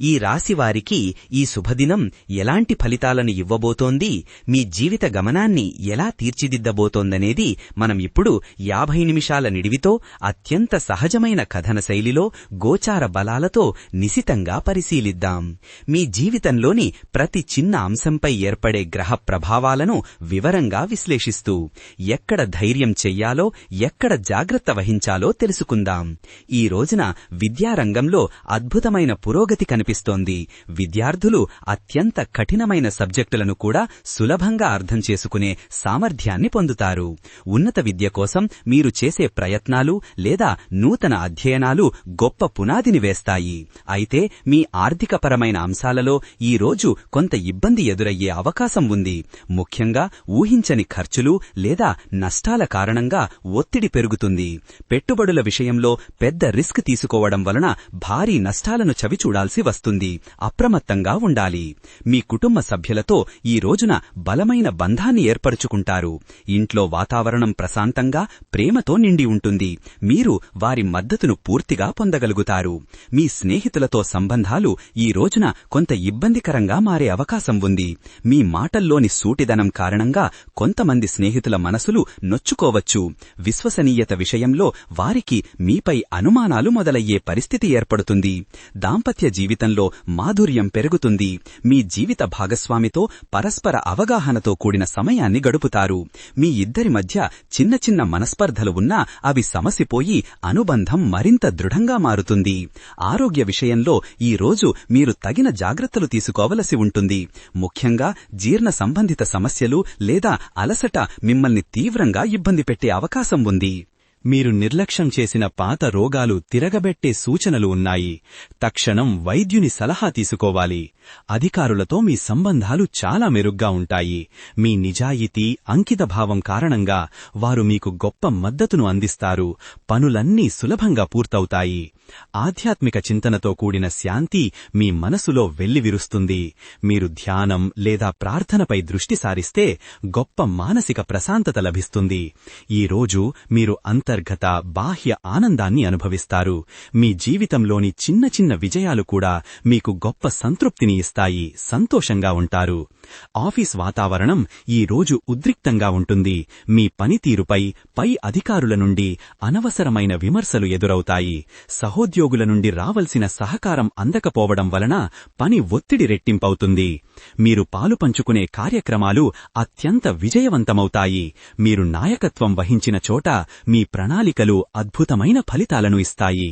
ఈ రాశివారికి ఈ శుభదినం ఎలాంటి ఫలితాలను ఇవ్వబోతోంది? మీ జీవిత గమనాన్ని ఎలా తీర్చిదిద్దబోతోందనేది మనం ఇప్పుడు యాభై నిమిషాల నిడివితో అత్యంత సహజమైన కథన శైలిలో గోచార బలాలతో నిశితంగా పరిశీలిద్దాం. మీ జీవితంలోని ప్రతి చిన్న అంశంపై ఏర్పడే గ్రహ ప్రభావాలను వివరంగా విశ్లేషిస్తూ ఎక్కడ ధైర్యం చెయ్యాలో ఎక్కడ జాగ్రత్త వహించాలో తెలుసుకుందాం. ఈ రోజున విద్యారంగంలో అద్భుతమైన పురోగతి కనిపిస్తోంది. విద్యార్థులు అత్యంత కఠినమైన సబ్జెక్టులను కూడా సులభంగా అర్థం చేసుకునే సామర్థ్యాన్ని పొందుతారు. ఉన్నత విద్య కోసం మీరు చేసే ప్రయత్నాలు లేదా నూతన అధ్యయనాలు గొప్ప పునాదిని వేస్తాయి. అయితే మీ ఆర్థికపరమైన అంశాలలో ఈ రోజు కొంత ఇబ్బంది ఎదురయ్యే అవకాశం ఉంది. ముఖ్యంగా ఊహించని ఖర్చులు లేదా నష్టాల కారణంగా ఒత్తిడి పెరుగుతుంది. పెట్టుబడుల విషయంలో పెద్ద రిస్క్ తీసుకోవడం వలన భారీ నష్టాలను చవిచూడాల్సి వస్తుంది. అప్రమత్తంగా ఉండాలి. మీ కుటుంబ సభ్యులతో ఈ రోజున బలమైన బంధాన్ని ఏర్పరుచుకుంటారు. ఇంట్లో వాతావరణం ప్రశాంతంగా ప్రేమతో నిండి ఉంటుంది. మీరు వారి మద్దతును పూర్తిగా పొందగలుగుతారు. మీ స్నేహితులతో సంబంధాలు ఈ రోజున కొంత ఇబ్బందికరంగా మారే అవకాశం ఉంది. మీ మాటల్లోని సూటిదనం కారణంగా కొంతమంది స్నేహితుల మనసులు నొచ్చుకోవచ్చు. విశ్వసనీయత విషయంలో వారికి మీపై అనుమానాలు మొదలయ్యే పరిస్థితి ఏర్పడుతుంది. దాంపత్య జీవితం జీవితంలో మాధుర్యం పెరుగుతుంది. మీ జీవిత భాగస్వామితో పరస్పర అవగాహనతో కూడిన సమయాన్ని గడుపుతారు. మీ ఇద్దరి మధ్య చిన్న చిన్న మనస్పర్ధలు ఉన్నా అవి సమసిపోయి అనుబంధం మరింత దృఢంగా మారుతుంది. ఆరోగ్య విషయంలో ఈ రోజు మీరు తగిన జాగ్రత్తలు తీసుకోవలసి ఉంటుంది. ముఖ్యంగా జీర్ణ సంబంధిత సమస్యలు లేదా అలసట మిమ్మల్ని తీవ్రంగా ఇబ్బంది పెట్టే అవకాశం ఉంది. మీరు నిర్లక్ష్యం చేసిన పాత రోగాలు తిరగబెట్టే సూచనలు ఉన్నాయి. తక్షణం వైద్యుని సలహా తీసుకోవాలి. అధికారులతో మీ సంబంధాలు చాలా మెరుగ్గా ఉంటాయి. మీ నిజాయితీ అంకితభావం కారణంగా వారు మీకు గొప్ప మద్దతును అందిస్తారు. పనులన్నీ సులభంగా పూర్తవుతాయి. ఆధ్యాత్మిక చింతనతో కూడిన శాంతి మీ మనసులో వెల్లివిరుస్తుంది. మీరు ధ్యానం లేదా ప్రార్థనపై దృష్టి సారిస్తే గొప్ప మానసిక ప్రశాంతత లభిస్తుంది. ఈ రోజు మీరు అంతర్గత బాహ్య ఆనందాన్ని అనుభవిస్తారు. మీ జీవితంలోని చిన్న చిన్న విజయాలు కూడా మీకు గొప్ప సంతృప్తిని ఇస్తాయి. సంతోషంగా ఉంటారు. ఆఫీస్ వాతావరణం ఈ రోజు ఉద్రిక్తంగా ఉంటుంది. మీ పనితీరుపై పై అధికారుల నుండి అనవసరమైన విమర్శలు ఎదురవుతాయి. సహోద్యోగుల నుండి రావలసిన సహకారం అందకపోవడం వలన పని ఒత్తిడి రెట్టింపవుతుంది. మీరు పాలు పంచుకునే కార్యక్రమాలు అత్యంత విజయవంతమవుతాయి. మీరు నాయకత్వం వహించిన చోట మీ ప్రణాళికలు అద్భుతమైన ఫలితాలను ఇస్తాయి.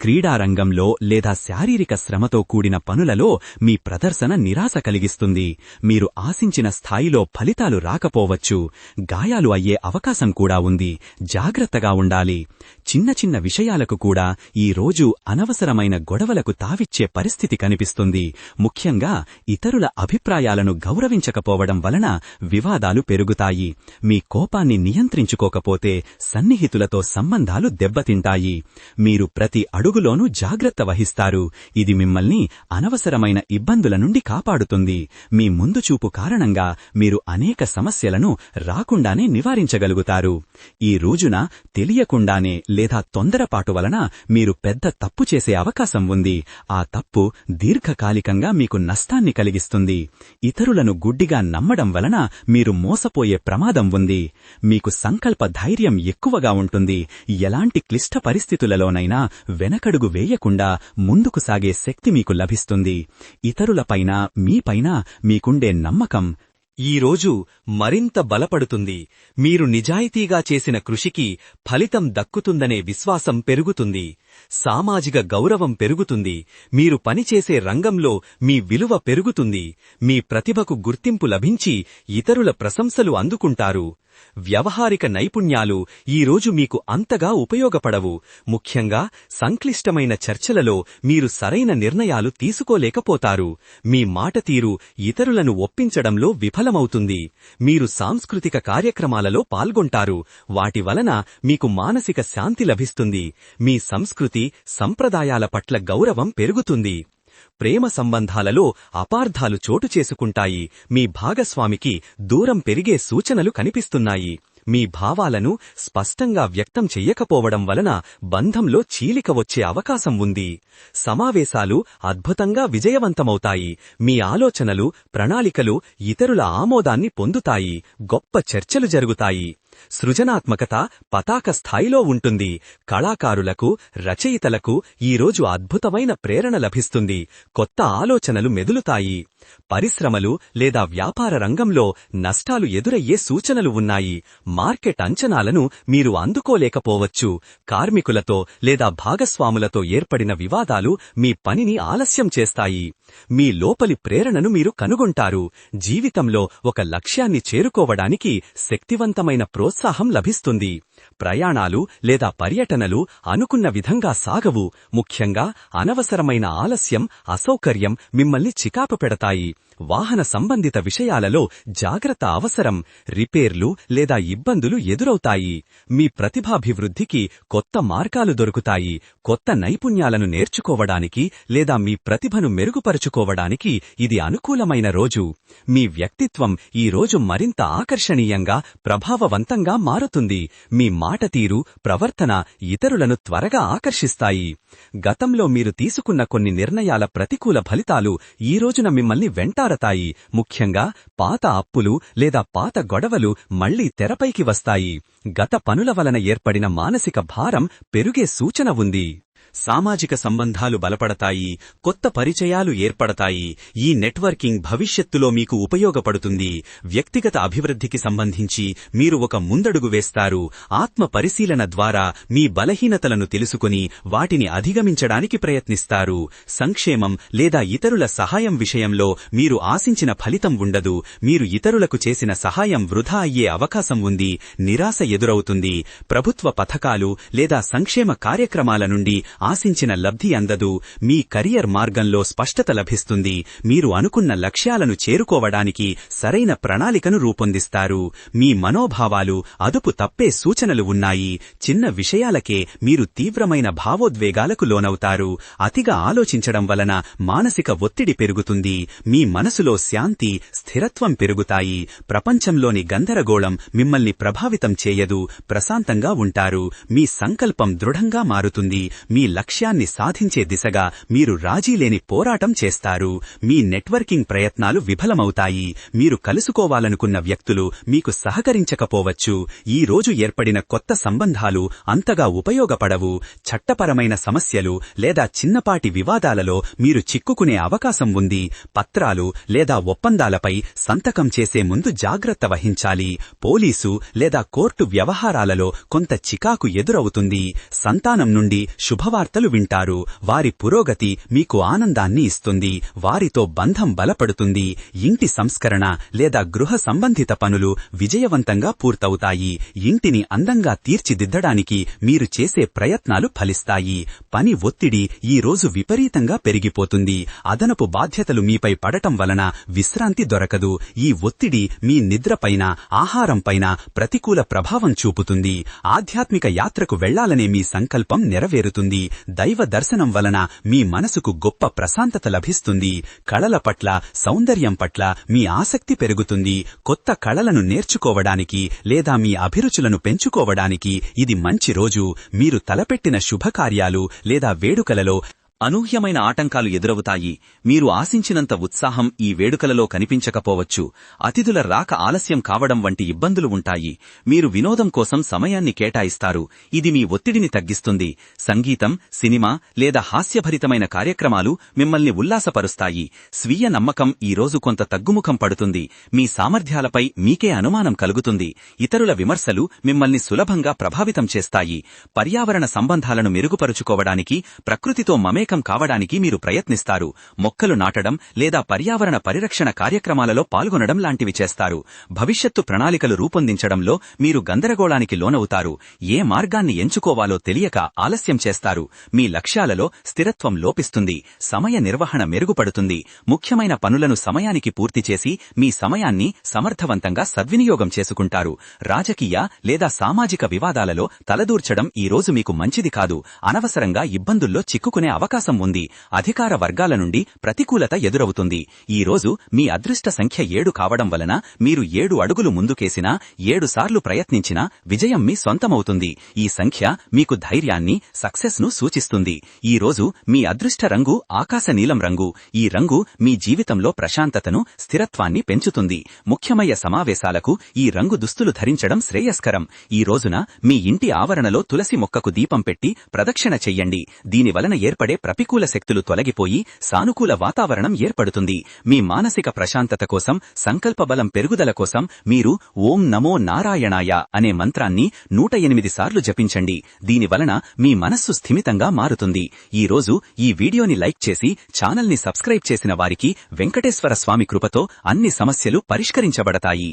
క్రీడారంగంలో లేదా శారీరక శ్రమతో కూడిన పనులలో మీ ప్రదర్శన నిరాశ కలిగిస్తుంది. మీరు ఆశించిన స్థాయిలో ఫలితాలు రాకపోవచ్చు. గాయాలు అయ్యే అవకాశం కూడా ఉంది. జాగ్రత్తగా ఉండాలి. చిన్న చిన్న విషయాలకు కూడా ఈ రోజు అనవసరమైన గొడవలకు తావిచ్చే పరిస్థితి కనిపిస్తుంది. ముఖ్యంగా ఇతరుల అభిప్రాయాలను గౌరవించకపోవడం వలన వివాదాలు పెరుగుతాయి. మీ కోపాన్ని నియంత్రించుకోకపోతే సన్నిహితులతో సంబంధాలు దెబ్బతింటాయి. మీరు ప్రతి అడుగులోనూ జాగ్రత్త వహిస్తారు. ఇది మిమ్మల్ని అనవసరమైన ఇబ్బందుల నుండి కాపాడుతుంది. మీ ముందు చూపు కారణంగా మీరు అనేక సమస్యలను రాకుండానే నివారించగలుగుతారు. ఈ రోజున తెలియకుండానే లేదా తొందరపాటు వలన మీరు పెద్ద తప్పు చేసే అవకాశం ఉంది. ఆ తప్పు దీర్ఘకాలికంగా మీకు నష్టాన్ని కలిగిస్తుంది. ఇతరులను గుడ్డిగా నమ్మడం వలన మీరు మోసపోయే ప్రమాదం ఉంది. మీకు సంకల్ప ధైర్యం ఎక్కువగా ఉంటుంది. ఎలాంటి క్లిష్ట పరిస్థితులలోనైనా వెనకడుగు వేయకుండా ముందుకు సాగే శక్తి మీకు లభిస్తుంది. ఇతరులపైన మీపైన మీకుండే నమ్మకం ఈ రోజు మరింత బలపడుతుంది. మీరు నిజాయితీగా చేసిన కృషికి ఫలితం దక్కుతుందనే విశ్వాసం పెరుగుతుంది. సామాజిక గౌరవం పెరుగుతుంది. మీరు పనిచేసే రంగంలో మీ విలువ పెరుగుతుంది. మీ ప్రతిభకు గుర్తింపు లభించి ఇతరుల ప్రశంసలు అందుకుంటారు. వ్యవహారిక నైపుణ్యాలు ఈరోజు మీకు అంతగా ఉపయోగపడవు. ముఖ్యంగా సంక్లిష్టమైన చర్చలలో మీరు సరైన నిర్ణయాలు తీసుకోలేకపోతారు. మీ మాట తీరు ఇతరులను ఒప్పించడంలో విఫలమవుతుంది. మీరు సాంస్కృతిక కార్యక్రమాలలో పాల్గొంటారు. వాటి వలన మీకు మానసిక శాంతి లభిస్తుంది. మీ సంస్కృతి సంప్రదాయాల పట్ల గౌరవం పెరుగుతుంది. ప్రేమ సంబంధాలలో అపార్థాలు చోటు చేసుకుంటాయి. మీ భాగస్వామికి దూరం పెరిగే సూచనలు కనిపిస్తున్నాయి. మీ భావాలను స్పష్టంగా వ్యక్తం చెయ్యకపోవడం వలన బంధంలో చీలిక వచ్చే అవకాశం ఉంది. సమావేశాలు అద్భుతంగా విజయవంతమవుతాయి. మీ ఆలోచనలు ప్రణాళికలు ఇతరుల ఆమోదాన్ని పొందుతాయి. గొప్ప చర్చలు జరుగుతాయి. సృజనాత్మకత పతాక స్థాయిలో ఉంటుంది. కళాకారులకు రచయితలకు ఈరోజు అద్భుతమైన ప్రేరణ లభిస్తుంది. కొత్త ఆలోచనలు మెదులుతాయి. పరిశ్రమలు లేదా వ్యాపార రంగంలో నష్టాలు ఎదురయ్యే సూచనలు ఉన్నాయి. మార్కెట్ అంచనాలను మీరు అందుకోలేకపోవచ్చు. కార్మికులతో లేదా భాగస్వాములతో ఏర్పడిన వివాదాలు మీ పనిని ఆలస్యం చేస్తాయి. మీ లోపలి ప్రేరణను మీరు కనుగొంటారు. జీవితంలో ఒక లక్ష్యాన్ని చేరుకోవడానికి శక్తివంతమైన ప్రోత్సాహం లభిస్తుంది. ప్రయాణాలు లేదా పర్యటనలు అనుకున్న విధంగా సాగవు. ముఖ్యంగా అనవసరమైన ఆలస్యం అసౌకర్యం మిమ్మల్ని చికాపు పెడతాయి. వాహన సంబంధిత విషయాలలో జాగ్రత్త అవసరం. రిపేర్లు లేదా ఇబ్బందులు ఎదురవుతాయి. మీ ప్రతిభాభివృద్ధికి కొత్త మార్గాలు దొరుకుతాయి. కొత్త నైపుణ్యాలను నేర్చుకోవడానికి లేదా మీ ప్రతిభను మెరుగుపరుచుకోవడానికి ఇది అనుకూలమైన రోజు. మీ వ్యక్తిత్వం ఈ రోజు మరింత ఆకర్షణీయంగా ప్రభావవంతంగా మారుతుంది. మీ మాట తీరు ప్రవర్తన ఇతరులను త్వరగా ఆకర్షిస్తాయి. గతంలో మీరు తీసుకున్న కొన్ని నిర్ణయాల ప్రతికూల ఫలితాలు ఈ రోజున మిమ్మల్ని వెంటారతాయి ముఖ్యంగా పాత అప్పులు లేదా పాత గొడవలు మళ్ళీ తెరపైకి వస్తాయి. గత పనుల వలన ఏర్పడిన మానసిక భారం పెరుగే సూచన ఉంది. సామాజిక సంబంధాలు బలపడతాయి కొత్త పరిచయాలు ఏర్పడతాయి ఈ నెట్వర్కింగ్ భవిష్యత్తులో మీకు ఉపయోగపడుతుంది. వ్యక్తిగత అభివృద్ధికి సంబంధించి మీరు ఒక ముందడుగు వేస్తారు. ఆత్మ పరిశీలన ద్వారా మీ బలహీనతలను తెలుసుకుని వాటిని అధిగమించడానికి ప్రయత్నిస్తారు. సంక్షేమం లేదా ఇతరుల సహాయం విషయంలో మీరు ఆశించిన ఫలితం ఉండదు. మీరు ఇతరులకు చేసిన సహాయం వృధా అయ్యే అవకాశం ఉంది. నిరాశ ఎదురవుతుంది. ప్రభుత్వ పథకాలు లేదా సంక్షేమ కార్యక్రమాల నుండి ఆశించిన లబ్ధి అందదు. మీ కెరియర్ మార్గంలో స్పష్టత లభిస్తుంది. మీరు అనుకున్న లక్ష్యాలను చేరుకోవడానికి సరైన ప్రణాళికను రూపొందిస్తారు. మీ మనోభావాలు అదుపు తప్పే సూచనలు ఉన్నాయి. చిన్న విషయాలకే మీరు తీవ్రమైన భావోద్వేగాలకు లోనవుతారు. అతిగా ఆలోచించడం వలన మానసిక ఒత్తిడి పెరుగుతుంది. మీ మనసులో శాంతి స్థిరత్వం పెరుగుతాయి. ప్రపంచంలోని గందరగోళం మిమ్మల్ని ప్రభావితం చేయదు. ప్రశాంతంగా ఉంటారు. మీ సంకల్పం దృఢంగా మారుతుంది. మీ లక్ష్యాన్ని సాధించే దిశగా మీరు రాజీలేని పోరాటం చేస్తారు. మీ నెట్వర్కింగ్ ప్రయత్నాలు విఫలమవుతాయి. మీరు కలుసుకోవాలనుకున్న వ్యక్తులు మీకు సహకరించకపోవచ్చు. ఈ రోజు ఏర్పడిన కొత్త సంబంధాలు అంతగా ఉపయోగపడవు. చట్టపరమైన సమస్యలు లేదా చిన్నపాటి వివాదాలలో మీరు చిక్కుకునే అవకాశం ఉంది. పత్రాలు లేదా ఒప్పందాలపై సంతకం చేసే ముందు జాగ్రత్త వహించాలి. పోలీసు లేదా కోర్టు వ్యవహారాలలో కొంత చికాకు ఎదురవుతుంది. సంతానం నుండి శుభవార్తలు వింటారు. వారి పురోగతి మీకు ఆనందాన్ని ఇస్తుంది. వారితో బంధం బలపడుతుంది. ఇంటి సంస్కరణ లేదా గృహ సంబంధిత పనులు విజయవంతంగా పూర్తవుతాయి. ఇంటిని అందంగా తీర్చిదిద్దడానికి మీరు చేసే ప్రయత్నాలు ఫలిస్తాయి. పని ఒత్తిడి ఈ రోజు విపరీతంగా పెరిగిపోతుంది. అదనపు బాధ్యతలు మీపై పడటం వలన విశ్రాంతి దొరకదు. ఈ ఒత్తిడి మీ నిద్రపైన ఆహారంపైన ప్రతికూల ప్రభావం చూపుతుంది. ఆధ్యాత్మిక యాత్రకు వెళ్ళాలనే మీ సంకల్పం నెరవేరుతుంది. దైవ దర్శనం వలన మీ మనసుకు గొప్ప ప్రశాంతత లభిస్తుంది. కళల పట్ల సౌందర్యం పట్ల మీ ఆసక్తి పెరుగుతుంది. కొత్త కళలను నేర్చుకోవడానికి లేదా మీ అభిరుచులను పెంచుకోవడానికి ఇది మంచి రోజు. మీరు తలపెట్టిన శుభకార్యాలు లేదా వేడుకలలో అనూహ్యమైన ఆటంకాలు ఎదురవుతాయి. మీరు ఆశించినంత ఉత్సాహం ఈ వేడుకలలో కనిపించకపోవచ్చు. అతిథుల రాక ఆలస్యం కావడం వంటి ఇబ్బందులు ఉంటాయి. మీరు వినోదం కోసం సమయాన్ని కేటాయిస్తారు. ఇది మీ ఒత్తిడిని తగ్గిస్తుంది. సంగీతం సినిమా లేదా హాస్యభరితమైన కార్యక్రమాలు మిమ్మల్ని ఉల్లాసపరుస్తాయి. స్వీయ నమ్మకం ఈ రోజు కొంత తగ్గుముఖం పడుతుంది. మీ సామర్థ్యాలపై మీకే అనుమానం కలుగుతుంది. ఇతరుల విమర్శలు మిమ్మల్ని సులభంగా ప్రభావితం చేస్తాయి. పర్యావరణ సంబంధాలను మెరుగుపరుచుకోవడానికి ప్రకృతితో మమేక ఏకం కావడానికి మీరు ప్రయత్నిస్తారు. మొక్కలు నాటడం లేదా పర్యావరణ పరిరక్షణ కార్యక్రమాలలో పాల్గొనడం లాంటివి చేస్తారు. భవిష్యత్తు ప్రణాళికలు రూపొందించడంలో మీరు గందరగోళానికి లోనవుతారు. ఏ మార్గాన్ని ఎంచుకోవాలో తెలియక ఆలస్యం చేస్తారు. మీ లక్ష్యాలలో స్థిరత్వం లోపిస్తుంది. సమయ నిర్వహణ మెరుగుపడుతుంది. ముఖ్యమైన పనులను సమయానికి పూర్తి చేసి మీ సమయాన్ని సమర్థవంతంగా సద్వినియోగం చేసుకుంటారు. రాజకీయ లేదా సామాజిక వివాదాలలో తలదూర్చడం ఈ రోజు మీకు మంచిది కాదు. అనవసరంగా ఇబ్బందుల్లో చిక్కుకునే అవకాశం ఉంది. అధికార వర్గాల నుండి ప్రతికూలత ఎదురవుతుంది. ఈ రోజు మీ అదృష్ట సంఖ్య ఏడు కావడం వలన మీరు ఏడు అడుగులు ముందుకేసినా ఏడు సార్లు ప్రయత్నించినా విజయం మీ సొంతమవుతుంది. ఈ సంఖ్య మీకు ధైర్యాన్ని సక్సెస్ను సూచిస్తుంది. ఈ రోజు మీ అదృష్ట రంగు ఆకాశ నీలం రంగు. ఈ రంగు మీ జీవితంలో ప్రశాంతతను స్థిరత్వాన్ని పెంచుతుంది. ముఖ్యమయ్య సమావేశాలకు ఈ రంగు దుస్తులు ధరించడం శ్రేయస్కరం. ఈ రోజున మీ ఇంటి ఆవరణలో తులసి మొక్కకు దీపం పెట్టి ప్రదక్షిణ చెయ్యండి. దీనివలన ఏర్పడే ప్రతికూల శక్తులు తొలగిపోయి సానుకూల వాతావరణం ఏర్పడుతుంది. మీ మానసిక ప్రశాంతత కోసం సంకల్ప బలం పెరుగుదల కోసం మీరు ఓం నమో నారాయణాయ అనే మంత్రాన్ని నూట ఎనిమిది సార్లు జపించండి. దీనివలన మీ మనస్సు స్థిమితంగా మారుతుంది. ఈ రోజు ఈ వీడియోని లైక్ చేసి ఛానల్ని సబ్స్క్రైబ్ చేసిన వారికి వెంకటేశ్వర స్వామి కృపతో అన్ని సమస్యలు పరిష్కరించబడతాయి.